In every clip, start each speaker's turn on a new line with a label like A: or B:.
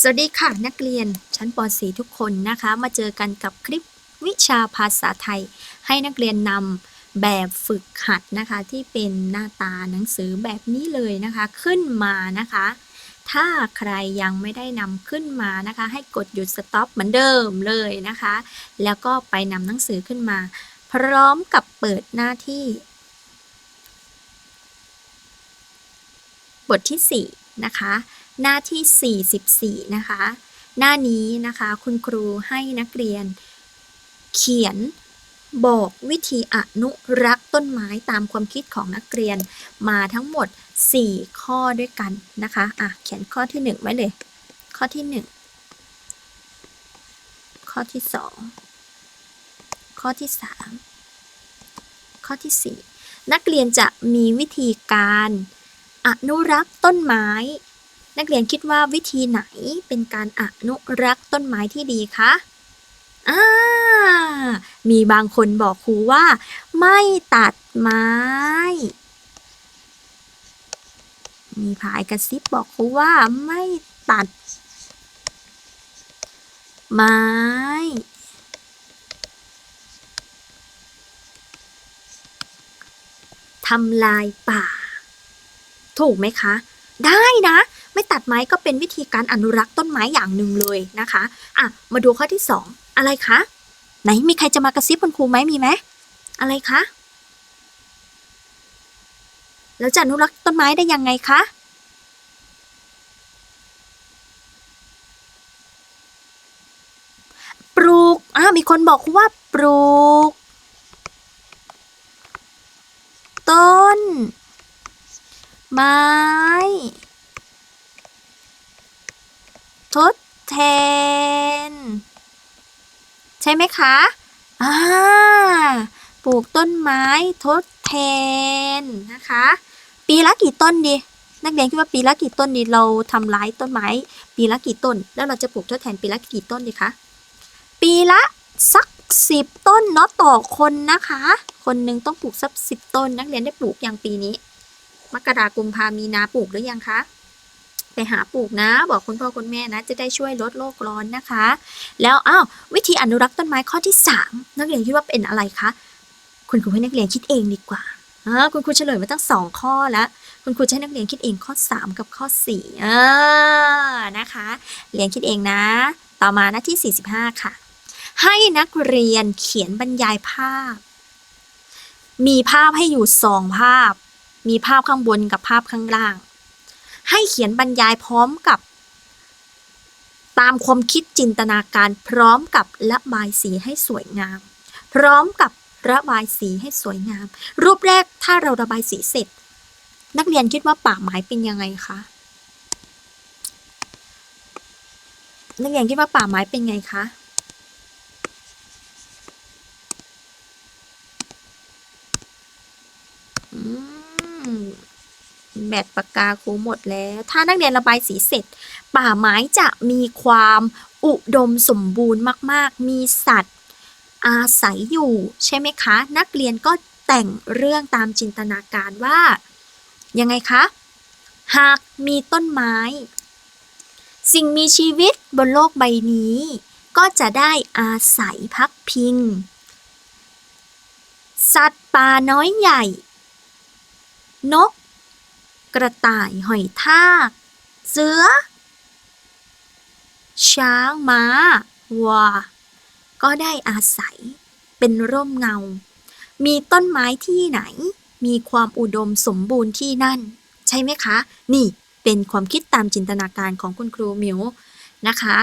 A: สวัสดีค่ะนักเรียนชั้นป .4 ทุกคนนะคะ มาเจอกันกับคลิปวิชาภาษาไทย ให้นักเรียนนำแบบฝึกหัดนะคะ ที่เป็นหน้าตาหนังสือแบบนี้เลยนะคะ ขึ้นมานะคะ ถ้าใครยังไม่ได้นำขึ้นมานะคะ ให้กดหยุดสต็อปเหมือนเดิมเลยนะคะ แล้วก็ไปนำหนังสือขึ้นมา พร้อมกับเปิดหน้าที่ บทที่ 4 นะคะ หน้าที่ 44 นะคะ หน้านี้นะคะคุณครูให้นักเรียน เขียนบอกวิธีอนุรักษ์ต้นไม้ตามความคิดของนักเรียนมาทั้งหมด 4 ข้อด้วยกันนะคะอะเขียนข้อที่ 1 ไว้เลย ข้อที่ 1 ข้อที่ 2 ข้อที่ 3 ข้อที่ 4 นักเรียนจะมีวิธีการ อนุรักษ์ต้นไม้ นักเรียนคิดว่าวิธีไหนเป็นการอนุรักษ์ต้นไม้ที่ดีคะอ่ามีบางคนบอกครูว่า ไม่ตัดไม้ มีพายกระซิบบอกครูว่าไม่ตัด ไม้ทำลายป่า ถูกไหมคะ ได้นะ ไม่ตัดไม้ก็เป็นวิธีการอนุรักษ์ต้นไม้อย่างหนึ่งเลยนะคะอะมาดูข้อที่สองอะไรคะไหนมีใครจะมากระซิบคุณครูไหมมีไหมอะไรคะแล้วจะอนุรักษ์ต้นไม้ได้ยังไงคะปลูกอ่ามีคนบอกว่าปลูก ต้น ไม้ ทดแทน ใช่ไหมคะอ่าปลูกต้นไม้ทดแทนนะคะ ปีละกี่ต้นดี นักเรียนคิดว่าปีละกี่ต้นดีเราทำร้ายต้นไม้ ปีละกี่ต้น แล้วเราจะปลูกทดแทนปีละกี่ต้นดีคะปีละสักสิบต้นเนาะต่อคนนะคะ คนหนึ่งต้องปลูกสักสิบต้น นักเรียนได้ปลูกอย่างปีนี้ มกราคมพามีนาปลูกหรือยังคะไปหาปลูกนะ บอกคุณพ่อคุณแม่นะ จะได้ช่วยลดโลกร้อนนะคะ แล้วอ้าววิธีอนุรักษ์ต้นไม้ข้อที่ 3 นักเรียนคิดว่าเป็นอะไรคะคุณครูให้นักเรียนคิดเองดีกว่าอ่าคุณครูเฉลยมาตั้งสองข้อแล้วคุณครูจะให้นักเรียนคิดเองข้อ 3 กับข้อ4อ่านะคะเรียนคิดเองนะ ต่อมาหน้าที่ 45 ค่ะ ให้นักเรียนเขียนบรรยายภาพ มีภาพให้อยู่สองภาพ มีภาพข้างบนกับภาพข้างล่าง ให้เขียนบรรยายพร้อมกับ ตามความคิดจินตนาการพร้อมกับระบายสีให้สวยงาม พร้อมกับระบายสีให้สวยงาม รูปแรกถ้าเราระบายสีเสร็จ นักเรียนคิดว่าป่าไม้เป็นยังไงคะนักเรียนคิดว่าป่าไม้เป็นไงคะ แบตปากกาครูหมดแล้ว ถ้านักเรียนระบายสีเสร็จ ป่าไม้จะมีความอุดมสมบูรณ์มาก ๆ มีสัตว์ อาศัยอยู่ใช่ไหมคะ นักเรียนก็แต่งเรื่องตามจินตนาการว่า ยังไงคะ หากมีต้นไม้ สิ่งมีชีวิตบนโลกใบนี้ ก็จะได้อาศัยพักพิง สัตว์ป่าน้อยใหญ่ นก กระต่ายหอยทากเสือ ช้างม้าวัวก็ได้อาศัยเป็นร่มเงา มีต้นไม้ที่ไหน มีความอุดมสมบูรณ์ที่นั่น ใช่ไหมคะ นี่เป็นความคิดตามจินตนาการของคุณครูมิวนะคะ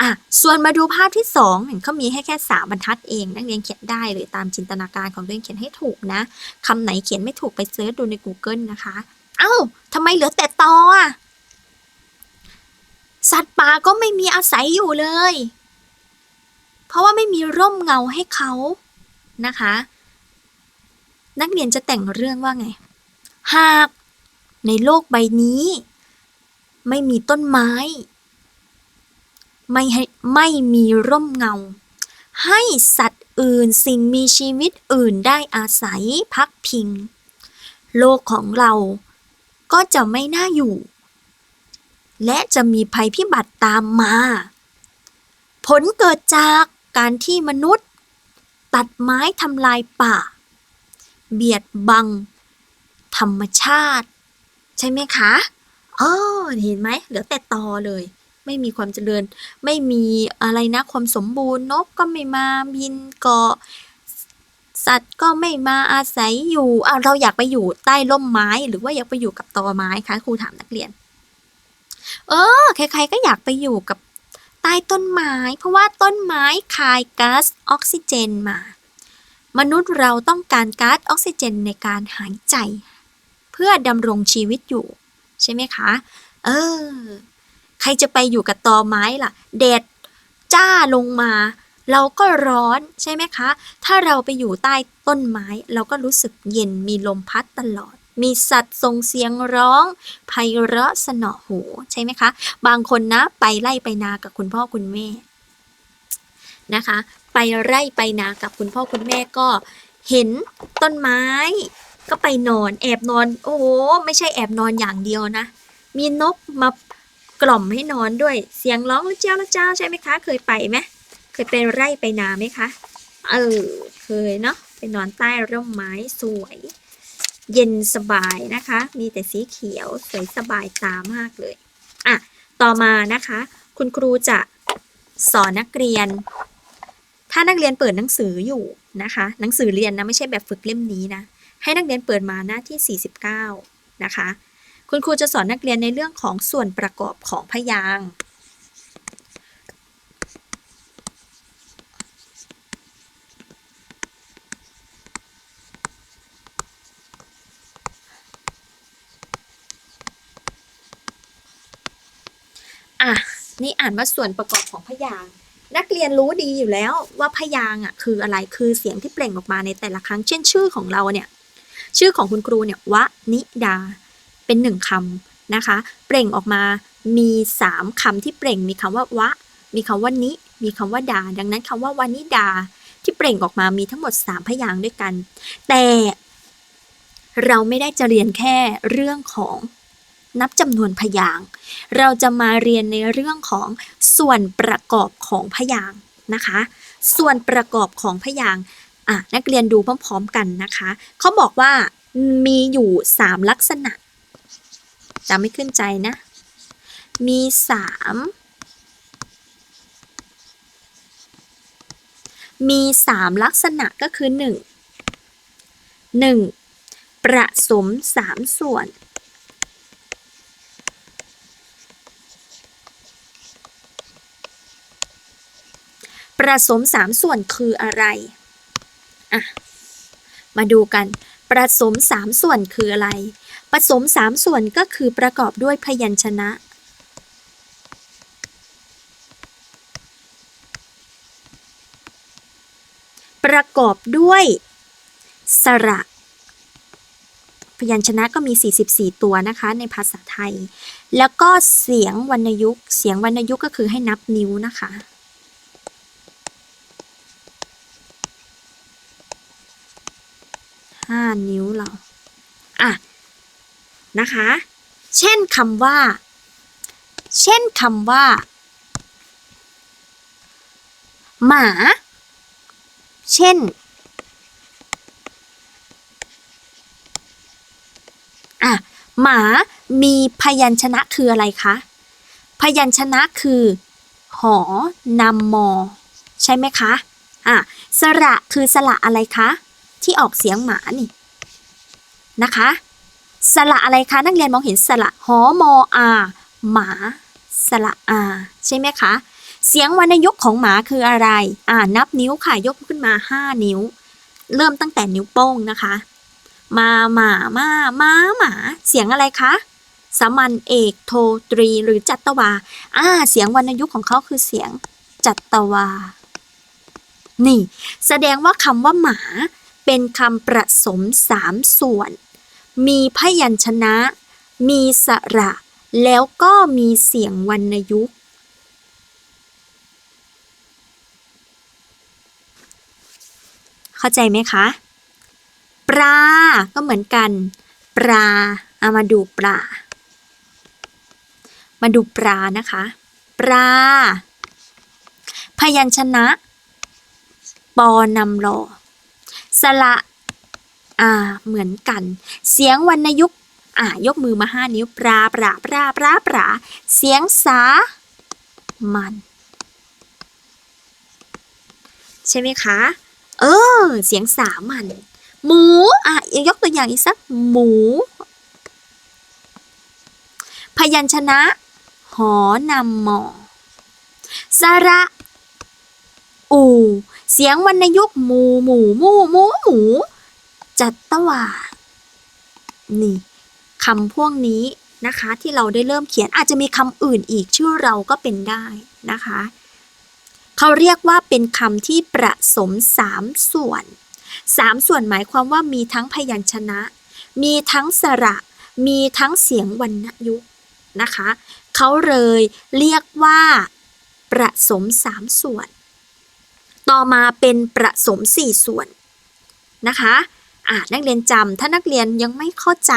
A: อะส่วนมาดูภาพที่สองเห็นเขามีให้แค่สามบรรทัดเอง นักเรียนเขียนได้เลยตามจินตนาการของตัวเองเขียนให้ถูกนะคำไหนเขียนไม่ถูกไปเซิร์ชดูใน Google นะคะ เอ้าทำไมเหลือแต่ตออะ สัตว์ป่าก็ไม่มีอาศัยอยู่เลย เพราะว่าไม่มีร่มเงาให้เขานะคะ นักเรียนจะแต่งเรื่องว่าไง หากในโลกใบนี้ ไม่มีต้นไม้ ไม่ให้ไม่มีร่มเงา ให้สัตว์อื่นสิ่งมีชีวิตอื่นได้อาศัยพักพิง โลกของเรา ก็จะไม่น่าอยู่ และจะมีภัยพิบัติตามมา ผลเกิดจากการที่มนุษย์ ตัดไม้ทำลายป่า เบียดบัง ธรรมชาติ ใช่ไหมคะเออเห็นไหมเหลือแต่ตอเลย ไม่มีความเจริญ ไม่มีอะไรนะความสมบูรณ์นกก็ไม่มาบินเกาะ สัตว์ก็ไม่มาอาศัยอยู่อะเราอยากไปอยู่ใต้ร่มไม้ หรือว่าอยากไปอยู่กับตอไม้คะครูถามนักเรียน เออใครๆก็อยากไปอยู่กับใต้ต้นไม้ เพราะว่าต้นไม้คายก๊าซออกซิเจนมา มนุษย์เราต้องการก๊าซออกซิเจนในการหายใจ เพื่อดำรงชีวิตอยู่ ใช่ไหมคะ เออ ใครจะไปอยู่กับตอไม้ล่ะ แดดจ้าลงมา เราก็ร้อนใช่ไหมคะ ถ้าเราไปอยู่ใต้ต้นไม้ เราก็รู้สึกเย็นมีลมพัดตลอด มีสัตว์ส่งเสียงร้องไพเราะสนอหูใช่ไหมคะ บางคนนะไปไล่ไปนากับคุณพ่อคุณแม่นะคะ ไปไร่ไปนากับคุณพ่อคุณแม่ก็เห็นต้นไม้ก็ไปนอนแอบนอน โอ้โห ไม่ใช่แอบนอนอย่างเดียวนะ มีนกมากล่อมให้นอนด้วยเสียงร้องละเจ้าละเจ้าใช่ไหมคะ เคยไปไหม เคยไปไร่ไปนาไหมคะ เออ เคยเนาะไปนอนใต้ร่มไม้สวย เย็นสบายนะคะ มีแต่สีเขียวสวยสบายตามากเลย อะ ต่อมานะคะ คุณครูจะสอนนักเรียน ถ้านักเรียนเปิดหนังสืออยู่นะคะ หนังสือเรียนนะไม่ใช่แบบฝึกเล่มนี้นะ ให้นักเรียนเปิดมาหน้าที่ 49 นะคะ คุณครูจะสอนนักเรียนในเรื่องของส่วนประกอบของพยางค์อะ นี่อ่านว่าส่วนประกอบของพยางนักเรียนรู้ดีอยู่แล้วว่าพยางอะคืออะไรคือเสียงที่เปล่งออกมาในแต่ละครั้ง เช่นชื่อของเราเนี่ยชื่อของคุณครูเนี่ยวะนิดา เป็นหนึ่งคำนะคะ เปล่งออกมามีสามคำที่เปล่งมีคำว่าวะ มีคำว่านิ มีคำว่าดา ดังนั้นคำว่าวานิดาที่เปล่งออกมามีทั้งหมดสามพยางค์ด้วยกัน แต่เราไม่ได้จะเรียนแค่เรื่องของ นับจำนวนพยางค์เราจะมาเรียนในเรื่องของส่วนประกอบของพยางค์นะคะ ส่วนประกอบของพยางค์อะนักเรียนดูพร้อมๆกันนะคะ เขาบอกว่ามีอยู่ 3 ลักษณะจำไม่ขึ้นใจนะ มี 3 มี 3 ลักษณะก็คือ 1 1. ประสม 3 ส่วน ประสม3ส่วนคืออะไรอะมาดูกันประสมสามส่วนคืออะไรผสมสามส่วนก็คือประกอบด้วยพยัญชนะ ประกอบด้วยสระ พยัญชนะก็มี 44 ตัวนะคะในภาษาไทย แล้วก็เสียงวรรณยุกต์ เสียงวรรณยุกต์ก็คือให้นับนิ้วนะคะ ห้านิ้วเรา อะ นะคะ เช่นคำว่า เช่นคำว่า หมา เช่น อะ หมามีพยัญชนะคืออะไรคะ พยัญชนะคือ หอนำมอ ใช่ไหมคะ อะ สระคือสระอะไรคะ ที่ออกเสียงหมานี่นะคะ สระอะไรคะ นักเรียนมองเห็นสระหอมออาหมา สระอาใช่ไหมคะ เสียงวรรณยุกต์ของหมาคืออะไร อ่านับนิ้วค่ะ ยกขึ้นมา 5 นิ้ว เริ่มตั้งแต่นิ้วโป้งนะคะ มาหมามาม้าหมา เสียงอะไรคะสามัญเอกโทตรี หรือจัตวา อ่า เสียงวรรณยุกต์ของเขาคือเสียงจัตวา นี่ แสดงว่าคำว่าหมา เป็นคำประสมสามส่วน มีพยัญชนะ มีสระ แล้วก็มีเสียงวรรณยุกต์ เข้าใจไหมคะ ปลา ก็เหมือนกัน ปลาเอามาดูปลา มาดูปลานะคะ ปลา พยัญชนะ ปอนำรอ สระอ่าเหมือนกัน เสียงวรรณยุกต์อ่ายกมือมาห้านิ้วปลาปลาปลาปลาปลาเสียงสา มัน ใช่ไหมคะ เออ เสียงสามัน หมู อะยกตัวอย่างอีกสักหมู พยัญชนะ หอนำหมอสระ อูเสียงวรรณยุกต์หมูหมูหมูหมูหมู จัตตวา นี่คำพวกนี้นะคะ ที่เราได้เริ่มเขียนอาจจะมีคำอื่นอีกชื่อเราก็เป็นได้นะคะเขาเรียกว่าเป็นคำที่ประสมสามส่วนสามส่วนหมายความว่ามีทั้งพยัญชนะ มีทั้งสระ มีทั้งเสียงวรรณยุกต์นะคะ เขาเลยเรียกว่าประสมสามส่วน ต่อมาเป็นประสมสี่ส่วนนะคะอะนักเรียนจำถ้านักเรียนยังไม่เข้าใจ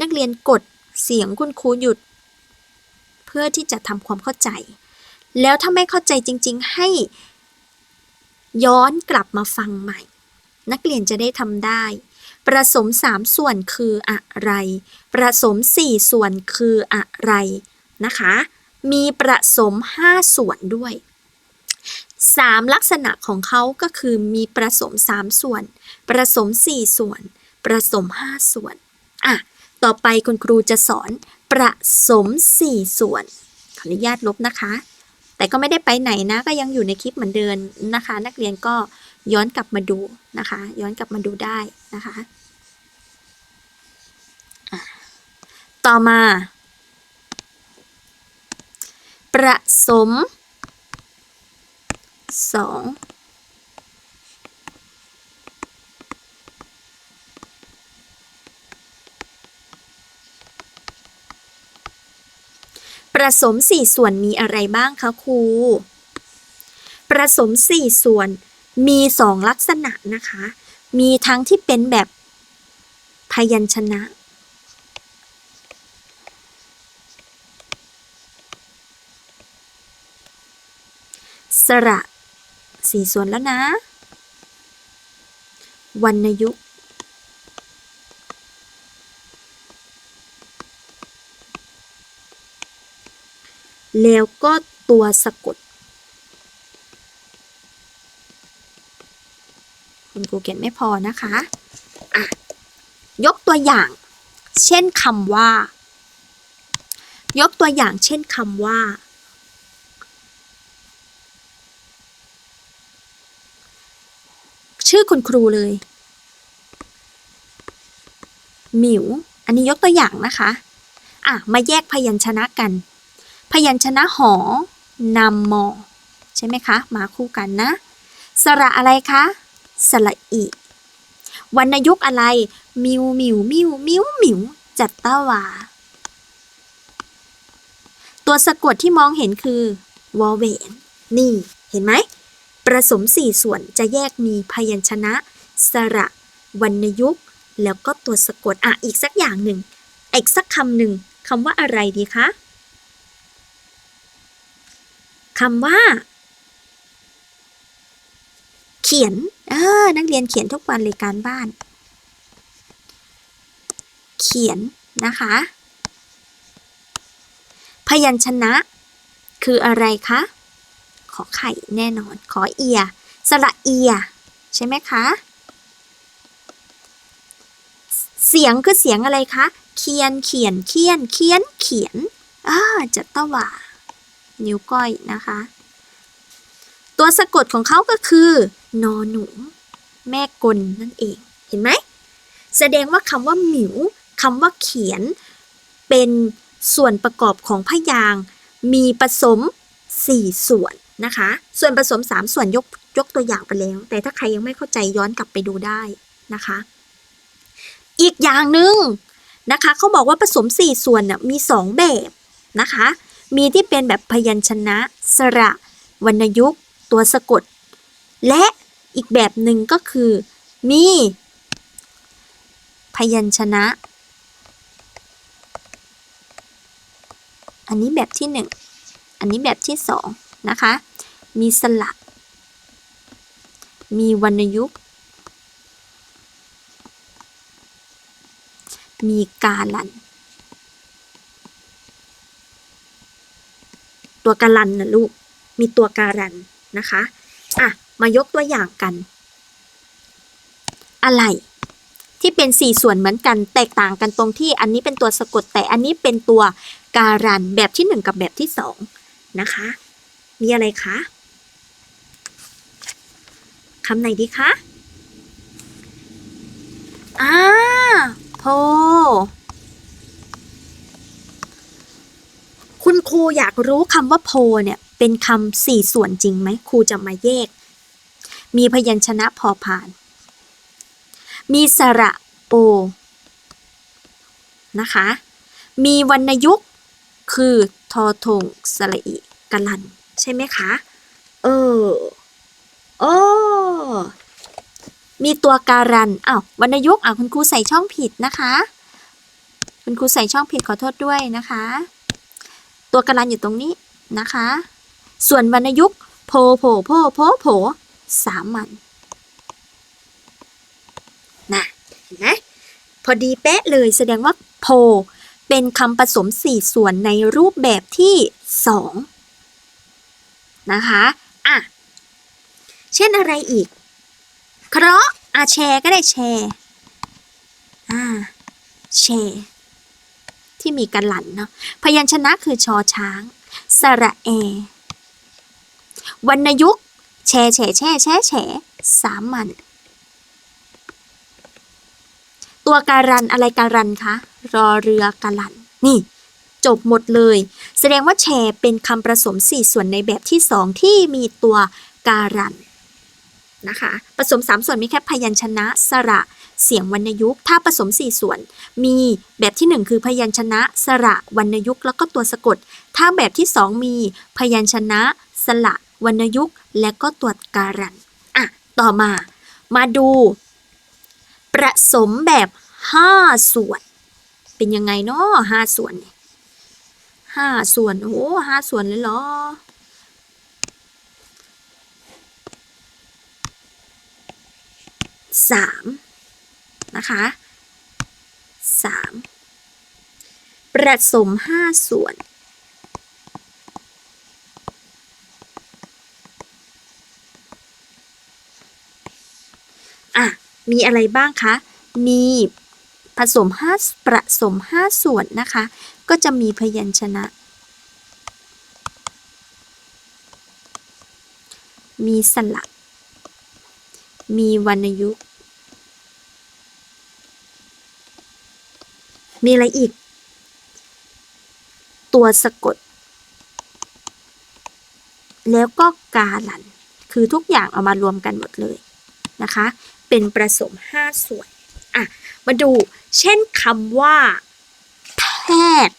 A: นักเรียนกดเสียงคุณครูหยุด เพื่อที่จะทำความเข้าใจ แล้วถ้าไม่เข้าใจจริง ๆ ให้ย้อนกลับมาฟังใหม่ นักเรียนจะได้ทำได้ ประสมสามส่วนคืออะไร ประสมสี่ส่วนคืออะไรนะคะ มีประสมห้าส่วนด้วย สามลักษณะของเขาก็คือมีประสมสามส่วน ประสมสี่ส่วน ประสมห้าส่วน อะ ต่อไปคุณครูจะสอนประสมสี่ส่วน ขออนุญาตลบนะคะ แต่ก็ไม่ได้ไปไหนนะ ก็ยังอยู่ในคลิปเหมือนเดิมนะคะ นักเรียนก็ย้อนกลับมาดูนะคะ ย้อนกลับมาดูได้นะคะะต่อมา ประสม สองประสมสี่ส่วนมีอะไรบ้างคะครู ประสมสี่ส่วนมีสองลักษณะนะคะ มีทั้งที่เป็นแบบพยัญชนะ สระ สี่ส่วนแล้วนะ วรรณยุกแล้วก็ตัวสะกด คุณครูเขียนไม่พอนะคะอะยกตัวอย่าง เช่นคำว่า ยกตัวอย่างเช่นคำว่า ชื่อคุณครูเลยหมิว อันนี้ยกตัวอย่างนะคะ อะ มาแยกพยัญชนะกัน พยัญชนะหอนำมอ ใช่ไหมคะ มาคู่กันนะ สระอะไรคะ สระอีวรรณยุกต์อะไร มิวมิวมิวมิวมิวจัตตาวา ตัวสะกดที่มองเห็นคือ วอเวน นี่ เห็นไหม ประสมสี่ส่วนจะแยกมีพยัญชนะ สระ วรรณยุกต์ แล้วก็ตัวสะกดอะอีกสักอย่างหนึ่ง อีกสักคำหนึ่งคำว่าอะไรดีคะคำว่า เขียน เออ นักเรียนเขียนทุกวันเลยการบ้าน เขียนนะคะ พยัญชนะ คืออะไรคะ ขอไข่แน่นอน ขอเอีย สระเอีย ใช่ไหมคะ เสียงคือเสียงอะไรคะ เคียนเขียนเคียนเคียนเขียนอ่าจัตวานิ้วก้อยนะคะ ตัวสะกดของเขาก็คือนอหนูแม่กลนั่นเอง เห็นไหม แสดงว่าคำว่าหมิวคำว่าเขียน เป็นส่วนประกอบของพยาง มีผสม 4 ส่วน นะคะ ส่วนผสม 3 ส่วนยกยกตัวอย่างไปแล้ว แต่ถ้าใครยังไม่เข้าใจย้อนกลับไปดูได้นะคะ อีกอย่างหนึ่งนะคะเขาบอกว่าผสม 4 ส่วนน่ะมี 2 แบบนะคะ มีที่เป็นแบบพยัญชนะ สระ วรรณยุกต์ ตัวสะกด และอีกแบบหนึ่งก็คือมี พยัญชนะ อันนี้แบบที่หนึ่งอันนี้แบบที่สอง นะคะ มีสระ มีวรรณยุกต์ มีกาลัน ตัวการันนะลูก มีตัวการันนะคะ อะ มายกตัวอย่างกัน อะไรที่เป็นสี่ส่วนเหมือนกันแตกต่างกันตรงที่อันนี้เป็นตัวสะกดแต่อันนี้เป็นตัวการันแบบที่หนึ่งกับแบบที่สองนะคะ มีอะไรคะคำไหนดีคะอ่าโพคุณครูอยากรู้คำว่าโพเนี่ยเป็นคำสี่ส่วนจริงไหมครูจะมาแยก มีพยัญชนะพอพาน มีสระโอ นะคะ มีวรรณยุกต์คือทอทงสระอิกลัน ใช่ไหมคะ เออ โอ้มีตัวการันอ้าววรรณยุกต์อะคุณครูใส่ช่องผิดนะคะ คุณครูใส่ช่องผิดขอโทษด้วยนะคะ ตัวการันอยู่ตรงนี้นะคะ ส่วนวรรณยุกต์โพโพโพโพโพสามัญนะเห็นไหมพอดีเป๊ะเลยแสดงว่าโพเป็นคำผสมสี่ส่วนในรูปแบบที่สอง นะคะอะเช่นอะไรอีก เคราะห์อาแชร์ก็ได้แชร์อ่าแชร์ที่มีกันหลันเนาะพยัญชนะคือชอช้าง สระแอ วรรณยุกต์แชแฉแช่แช่แฉสามัญตัวการันอะไรการันคะ รอเรือการัน นี่ จบหมดเลย แสดงว่าแชร์เป็นคำผสมสี่ส่วนในแบบที่สองที่มีตัวการันนะคะผสมสามส่วนมีแค่พยัญชนะสระเสียงวรรณยุกต์ถ้าผสมสี่ส่วน มีแบบที่หนึ่งคือพยัญชนะสระวรรณยุกต์แล้วก็ตัวสะกด ถ้าแบบที่สองมีพยัญชนะ สระวรรณยุกต์และก็ตัวการันอะต่อมา มาดูประสมแบบห้าส่วน เป็นยังไงเนาะห้าส่วนเนี่ย ห้าส่วน โอ้ห้าส่วนเลยเหรอ สามนะคะ สามประสมห้าส่วนอะมีอะไรบ้างคะ มี ผสมห้าประสมห้าส่วนนะคะ ก็จะมีพยัญชนะ มีสระมีวรรณยุกต์ มีอะไรอีก ตัวสะกด แล้วก็กาลัน คือทุกอย่างเอามารวมกันหมดเลยนะคะ เป็นประสมห้าส่วน อะ มาดู เช่นคำว่า แพทย์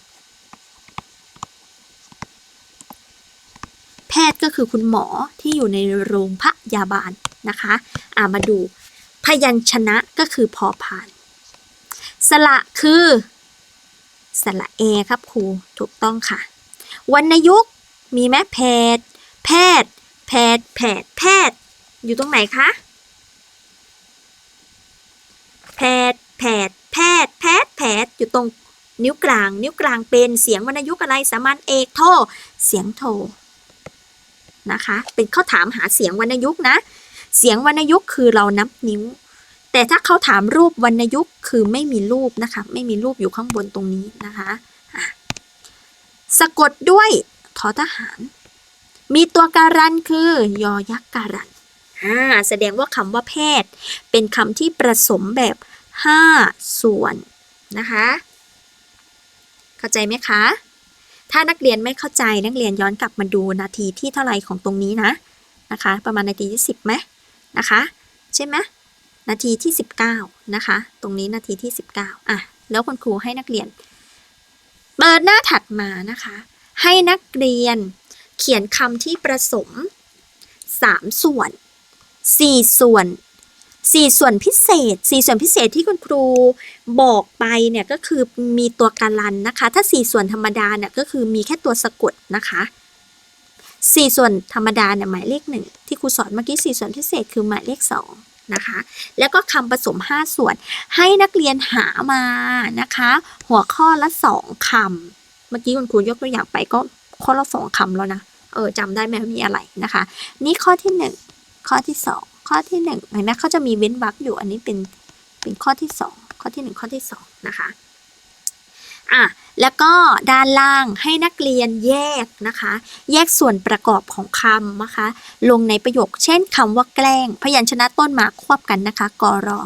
A: แพทย์ก็คือคุณหมอที่อยู่ในโรงพยาบาลนะคะ อะ มาดู พยัญชนะก็คือพอพาน สระคือสระเอครับครู ถูกต้องค่ะ วรรณยุกมีไหมแพทย์ แพทย์ แพทย์ แพทย์ แพทย์ อยู่ตรงไหนคะ แพทย์แพทย์แพทย์แพทย์แพทย์อยู่ตรงนิ้วกลาง นิ้วกลางเป็นเสียงวรรณยุกต์อะไรสามัญเอกโท เสียงโทนะคะ เป็นข้อถามหาเสียงวรรณยุกต์นะ เสียงวรรณยุกต์คือเรานับนิ้ว แต่ถ้าเขาถามรูปวรรณยุกต์คือไม่มีรูปนะคะ ไม่มีรูปอยู่ข้างบนตรงนี้นะคะะสะกดด้วยทอทหาร มีตัวการันคือยอยักษ์การัน อ่าแสดงว่าคำว่าแพทย์ เป็นคำที่ประสมแบบห้าส่วนนะคะ เข้าใจไหมคะ ถ้านักเรียนไม่เข้าใจนักเรียนย้อนกลับมาดูนาทีที่เท่าไหร่ของตรงนี้นะนะคะ ประมาณนาทีที่สิบไหมนะคะ ใช่ไหมนาทีที่ 19 นะคะ ตรงนี้นาทีที่ 19อะแล้วคุณครูให้นักเรียน เปิดหน้าถัดมานะคะ ให้นักเรียนเขียนคำที่ประสม 3 ส่วน 4 ส่วนสี่ส่วนพิเศษสี่ส่วนพิเศษที่คุณครูบอกไปเนี่ยก็คือมีตัวการันนะคะ ถ้าสี่ส่วนธรรมดาเนี่ยก็คือมีแค่ตัวสะกดนะคะสี่ส่วนธรรมดาเนี่ยหมายเลขหนึ่งที่ครูสอนเมื่อกี้สี่ส่วนพิเศษคือหมายเลขสองนะคะ แล้วก็คำผสม 5 ส่วน ให้นักเรียนหามานะคะ หัวข้อละสองคำเมื่อกี้คุณครูยกตัวอย่างไปก็ข้อละสองคำแล้วนะ เออจำได้ไหมว่ามีอะไรนะคะ นี่ข้อที่หนึ่ง ข้อที่สองข้อที่หนึ่งเห็นไหมเขาจะมีเว้นวรรคอยู่อันนี้เป็นเป็นข้อที่สองข้อที่หนึ่งข้อที่สองนะคะอะแล้วก็ด้านล่างให้นักเรียนแยกนะคะ แยกส่วนประกอบของคำนะคะ ลงในประโยค เช่นคำว่าแกล้ง พยัญชนะต้นมาควบกันนะคะกรอ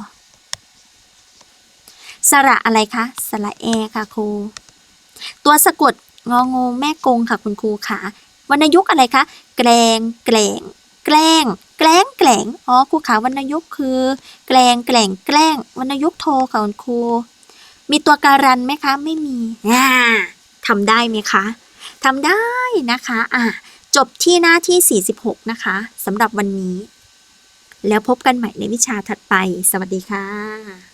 A: สระอะไรคะสระแอค่ะครูตัวสะกดงองูแม่กงค่ะคุณครูค่ะวรรณยุกอะไรคะแกลงแกล้ง แกล้ง แกล้งแกล้งอ๋อครูขาวรรณยุกต์คือ แกล้งแกล้งแกล้งวรรณยุกต์โทค่ะคุณครู มีตัวการันไหมคะ ไม่มีอ่าทำได้ไหมคะทำได้นะคะอะจบที่หน้าที่ 46 นะคะสำหรับวันนี้ แล้วพบกันใหม่ในวิชาถัดไป สวัสดีค่ะ